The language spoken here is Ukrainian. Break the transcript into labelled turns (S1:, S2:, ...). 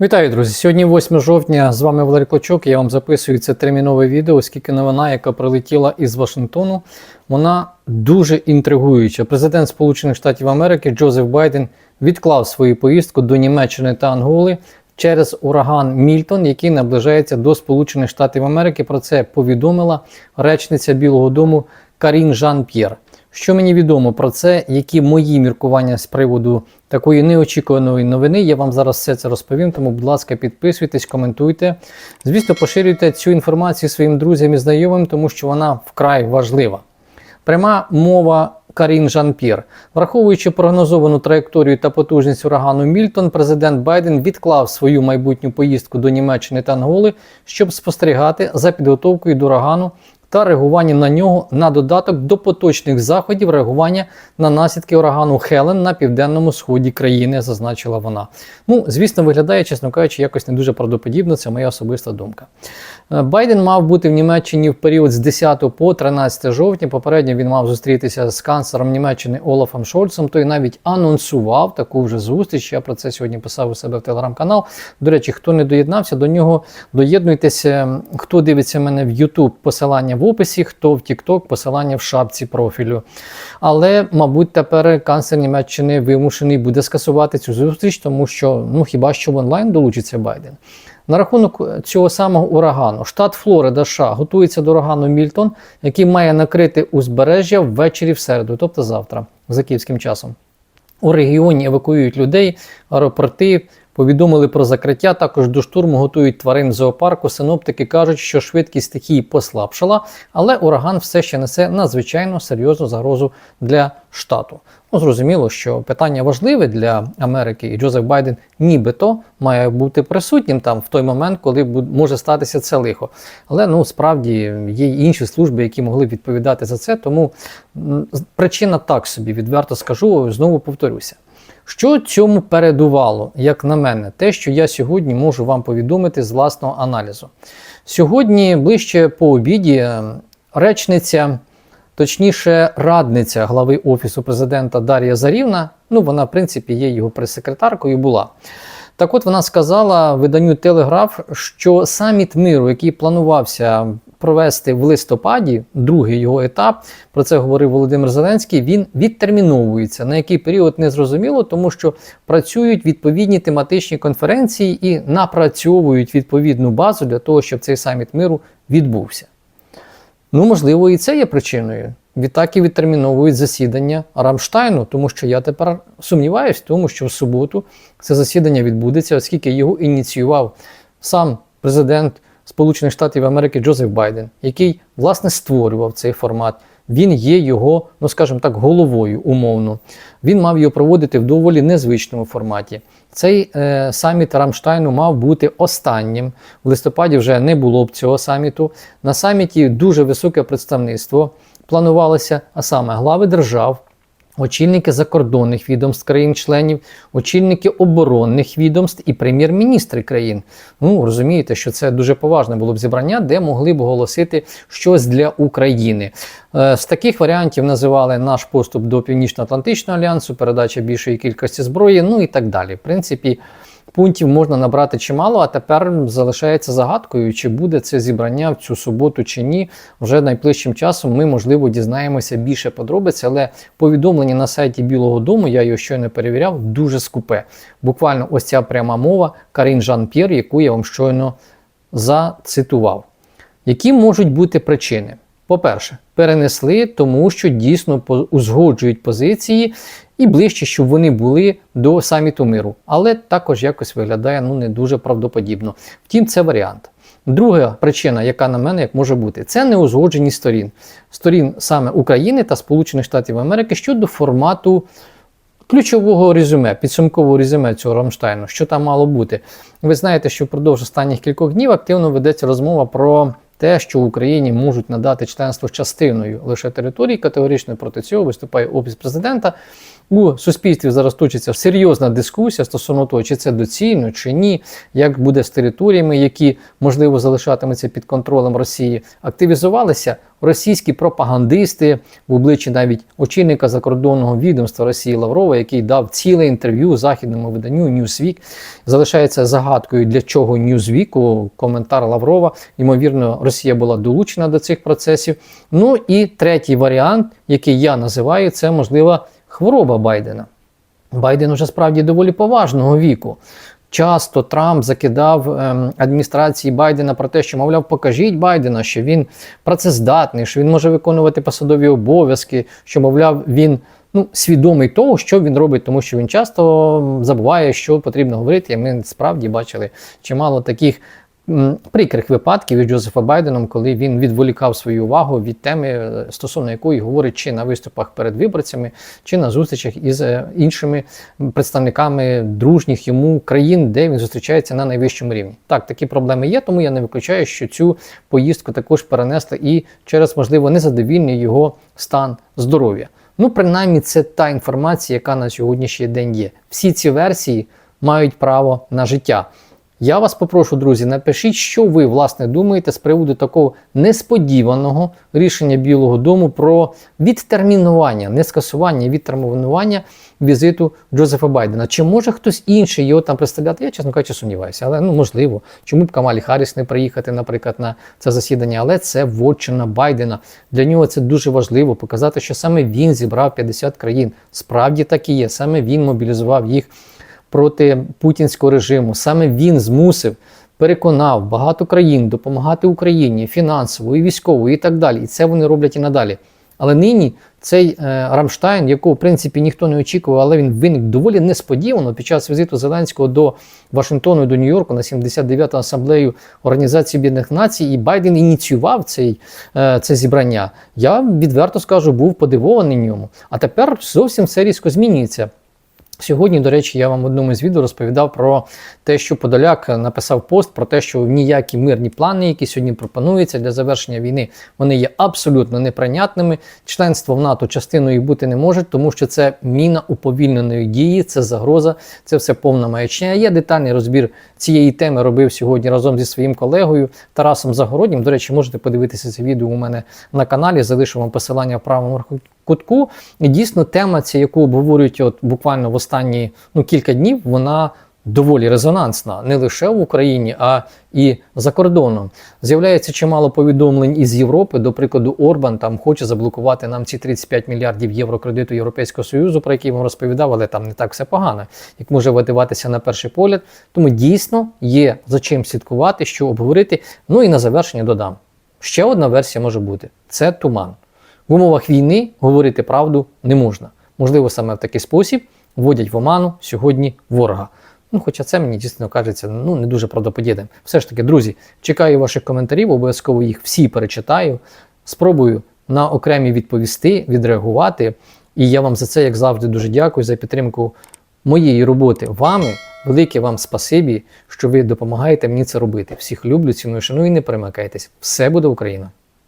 S1: Вітаю, друзі! Сьогодні 8 жовтня. З вами Валерій Клочок. Я вам записую це термінове відео, оскільки новина, яка прилетіла із Вашингтону, вона дуже інтригуюча. Президент Сполучених Штатів Америки Джозеф Байден відклав свою поїздку до Німеччини та Анголи через ураган Мільтон, який наближається до Сполучених Штатів Америки. Про це повідомила речниця Білого Дому Карін Жан П'єр. Що мені відомо про це, які мої міркування з приводу такої неочікуваної новини, я вам зараз все це розповім. Тому, будь ласка, підписуйтесь, коментуйте. Звісно, поширюйте цю інформацію своїм друзям і знайомим, тому що вона вкрай важлива. Пряма мова Карін Жан-П'єр. Враховуючи прогнозовану траєкторію та потужність урагану Мільтон, президент Байден відклав свою майбутню поїздку до Німеччини та Анголи, щоб спостерігати за підготовкою до урагану та реагуванням на нього на додаток до поточних заходів реагування на наслідки урагану Хелен на південному сході країни, зазначила вона. Ну, звісно, виглядає, чесно кажучи, якось не дуже правдоподібно. Це моя особиста думка. Е, Байден мав бути в Німеччині в період з 10 по 13 жовтня. Попередньо він мав зустрітися з канцлером Німеччини Олафом Шольцем. Той навіть анонсував таку вже зустріч. Я про це сьогодні писав у себе в телеграм-канал. До речі, хто не доєднався до нього, доєднуйтеся. Хто дивиться мене в YouTube, посилання в описі, хто в TikTok, посилання в шапці профілю. Але, мабуть, тепер канцлер Німеччини вимушений буде скасувати цю зустріч, тому що ну хіба що в онлайн долучиться Байден. На рахунок цього самого урагану, штат Флорида США готується до урагану Мільтон, який має накрити узбережжя ввечері в середу, тобто завтра, за київським часом. У регіоні евакуюють людей, аеропорти. Повідомили про закриття. Також до штурму готують тварин зоопарку. Синоптики кажуть, що швидкість стихії послабшала, але ураган все ще несе надзвичайно серйозну загрозу для штату. Ну, зрозуміло, що питання важливе для Америки, і Джозеф Байден нібито має бути присутнім там в той момент, коли може статися це лихо. Але ну справді є й інші служби, які могли б відповідати за це. Тому причина так собі відверто скажу, знову повторюся. Що цьому передувало, як на мене, те, що я сьогодні можу вам повідомити з власного аналізу. Сьогодні, ближче по обіді, речниця, точніше, радниця глави Офісу президента Дар'я Зарівна, ну вона, в принципі, є його прес-секретаркою, була. Так от вона сказала виданню Телеграф, що саміт миру, який планувався провести в листопаді, другий його етап, про це говорив Володимир Зеленський. Він відтерміновується. На який період не зрозуміло, тому що працюють відповідні тематичні конференції і напрацьовують відповідну базу для того, щоб цей саміт миру відбувся. Ну, можливо, і це є причиною. Відтак і відтерміновують засідання Рамштайну, тому що я тепер сумніваюся тому, що в суботу це засідання відбудеться, оскільки його ініціював сам президент Сполучених Штатів Америки Джозеф Байден, який власне створював цей формат. Він є його, ну скажімо так, головою умовно. Він мав його проводити в доволі незвичному форматі. Цей е, саміт Рамштайну мав бути останнім. В листопаді вже не було б цього саміту. На саміті дуже високе представництво планувалося, а саме глави держав. Очільники закордонних відомств країн-членів, очільники оборонних відомств і прем'єр-міністри країн. Ну розумієте, що це дуже поважне було б зібрання, де могли б оголосити щось для України. Е, з таких варіантів називали наш поступ до Північно-Атлантичного альянсу, передача більшої кількості зброї, ну і так далі. В принципі. Пунктів можна набрати чимало, а тепер залишається загадкою, чи буде це зібрання в цю суботу чи ні. Вже найближчим часом ми, можливо, дізнаємося більше подробиць, але повідомлення на сайті Білого Дому, я його щойно перевіряв, дуже скупе. Буквально ось ця пряма мова Карін Жан П'єр, яку я вам щойно зацитував. Які можуть бути причини? По-перше, перенесли, тому що дійсно узгоджують позиції і ближче, щоб вони були до саміту миру. Але також якось виглядає ну, не дуже правдоподібно. Втім, це варіант. Друга причина, яка на мене може бути, це неузгодженість сторін. Сторін саме України та Сполучених Штатів Америки щодо формату ключового резюме, підсумкового резюме цього Рамштайну, що там мало бути. Ви знаєте, що впродовж останніх кількох днів активно ведеться розмова про те, що Україні можуть надати членство частиною лише території, категорично проти цього виступає офіс президента. У суспільстві зараз точиться серйозна дискусія стосовно того, чи це доцільно, чи ні, як буде з територіями, які можливо залишатимуться під контролем Росії. Активізувалися російські пропагандисти в обличчі навіть очільника закордонного відомства Росії Лаврова, який дав ціле інтерв'ю західному виданню Newsweek. Залишається загадкою, для чого Newsweek, коментар Лаврова. Ймовірно, Росія була долучена до цих процесів. Ну і третій варіант, який я називаю, це можлива хвороба Байдена. Байден уже справді доволі поважного віку. Часто Трамп закидав ем, адміністрації Байдена про те, що, мовляв, покажіть Байдена, що він працездатний, що він може виконувати посадові обов'язки, що, мовляв, він ну, свідомий того, що він робить, тому що він часто забуває, що потрібно говорити. І ми справді бачили чимало таких прикрих випадків із Джозефа Байденом, коли він відволікав свою увагу від теми, е, стосовно якої говорить чи на виступах перед виборцями, чи на зустрічах із е, іншими представниками дружніх йому країн, де він зустрічається на найвищому рівні. Так, такі проблеми є, тому я не виключаю, що цю поїздку також перенесли і через, можливо, незадовільний його стан здоров'я. Ну, принаймні, це та інформація, яка на сьогоднішній день є. Всі ці версії мають право на життя. Я вас попрошу, друзі, напишіть, що ви власне думаєте з приводу такого несподіваного рішення Білого Дому про відтермінування, не скасування, відтермінування візиту Джозефа Байдена. Чи може хтось інший його там представляти? Я, чесно кажучи, сумніваюся, але ну можливо. Чому б Камалі Харріс не приїхати, наприклад, на це засідання? Але це вотчина Байдена. Для нього це дуже важливо показати, що саме він зібрав 50 країн. Справді так і є. Саме він мобілізував їх проти путінського режиму. Саме він змусив, переконав багато країн допомагати Україні фінансово і військово, і так далі. І це вони роблять і надалі. Але нині цей е, Рамштайн, якого в принципі ніхто не очікував, але він виник доволі несподівано під час візиту Зеленського до Вашингтону і до Нью-Йорку на 79-ту асамблею Організації Об'єднаних Націй, і Байден ініціював цей, е, це зібрання. Я відверто скажу, був подивований ньому. А тепер зовсім все різко змінюється. Сьогодні, до речі, я вам в одному з відео розповідав про те, що Подоляк написав пост про те, що ніякі мирні плани, які сьогодні пропонуються для завершення війни, вони є абсолютно неприйнятними. Членство в НАТО частиною бути не може, тому що це міна уповільненої дії, це загроза, це все повна маячня. Я детальний розбір цієї теми робив сьогодні разом зі своїм колегою Тарасом Загороднім. До речі, можете подивитися це відео у мене на каналі. Залишу вам посилання в правому кутку. І дійсно, тема, ця, яку обговорюють от буквально в останні ну, кілька днів, вона доволі резонансна не лише в Україні, а і за кордоном. З'являється чимало повідомлень із Європи. До прикладу, Орбан там хоче заблокувати нам ці 35 мільярдів євро кредиту Європейського Союзу, про який вам розповідав, але там не так все погано, як може видаватися на перший погляд. Тому дійсно є за чим слідкувати, що обговорити. Ну і на завершення додам. Ще одна версія може бути: це туман. В умовах війни говорити правду не можна. Можливо, саме в такий спосіб вводять в оману сьогодні ворога. Ну, хоча це мені дійсно кажеться ну, не дуже правдоподібним. Все ж таки, друзі, чекаю ваших коментарів, обов'язково їх всі перечитаю. Спробую на окремі відповісти, відреагувати. І я вам за це, як завжди, дуже дякую за підтримку моєї роботи вами. Велике вам спасибі, що ви допомагаєте мені це робити. Всіх люблю, ціную, шаную і не перемикайтесь. Все буде Україна!